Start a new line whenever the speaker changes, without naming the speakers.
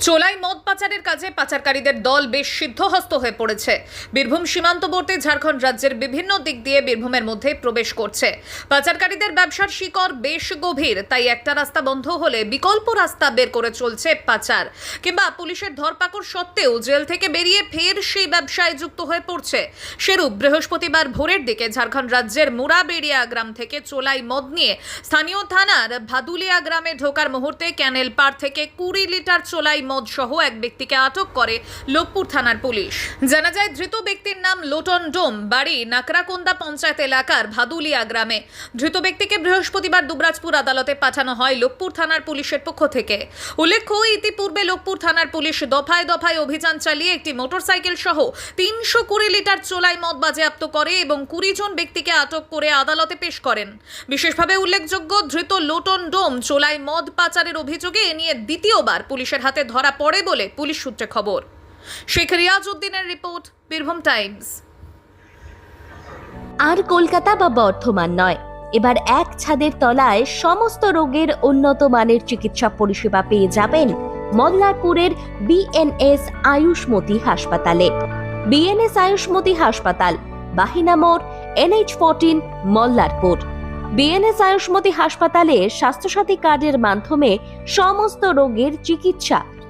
চোলাই মদ পাচারের কাজে পাচারকারীদের দল বেশ সিদ্ধহস্ত হয়ে পড়েছে। বীরভূম সীমান্তবর্তী ঝাড়খণ্ড রাজ্যের বিভিন্ন দিক দিয়ে বীরভূমের মধ্যে প্রবেশ করছে। পাচারকারীদের ব্যবসার শিকড় বেশ গভীর, তাই একটা রাস্তা বন্ধ হলে বিকল্প রাস্তা বের করে চলছে পাচার। কিংবা পুলিশের ধরপাকড় সত্ত্বেও জেল থেকে বেরিয়ে ফের সেই ব্যবসায় যুক্ত হয়ে পড়ছে। সেরূপ বৃহস্পতিবার ভোরের দিকে ঝাড়খণ্ড রাজ্যের মুরাবেড়িয়া গ্রাম থেকে চোলাই মদ নিয়ে স্থানীয় থানার ভাদুলিয়া গ্রামে ঢোকার মুহূর্তে ক্যানেল পার থেকে কুড়ি লিটার চোলাই মদ সহ এক ব্যক্তিকে আটক করে লোকপুর থানার পুলিশ। জানা যায়, ধৃত ব্যক্তির নাম লোটন ডোম, বাড়ি নাকরাকুন্দা পঞ্চায়েত এলাকার ভাদুলিয়া গ্রামে। ধৃত ব্যক্তিকে বৃহস্পতিবার দুবরাজপুর আদালতে পাঠানো হয় লোকপুর থানার পুলিশের পক্ষ থেকে। উল্লেখ্য, ইতিপূর্বে লোকপুর থানার পুলিশ দফায় দফায় অভিযান চালিয়ে একটি মোটরসাইকেল সহ তিনশো কুড়ি লিটার চোলাই মদ বাজেয়াপ্ত করে এবং কুড়ি জন ব্যক্তিকে আটক করে আদালতে পেশ করেন। বিশেষভাবে উল্লেখযোগ্য, ধৃত লোটন ডোম চোলাই মদ পাচারের অভিযোগে এ নিয়ে দ্বিতীয়বার পুলিশের হাতে ধরা পড়ে বলে পুলিশ সূত্রে খবর। শেখ রিয়াজ উদ্দিনের রিপোর্ট, বীরভূম টাইমস।
আর কলকাতা বা বর্ধমান নয়। এবার এক ছাদের তলায় সমস্ত রোগের উন্নত মানের চিকিৎসা পরিষেবা পেয়ে যাবেন মল্লারপুরের বিএনএস আয়ুষ্মতি হাসপাতালে। বিএনএস আয়ুষ্মতি হাসপাতাল, বাহিনা মোড়, NH fourteen, Mallarpur. BNS Ayushmati হাসপাতালে স্বাস্থ্যসাথী কার্ডের মাধ্যমে সমস্ত রোগের চিকিৎসা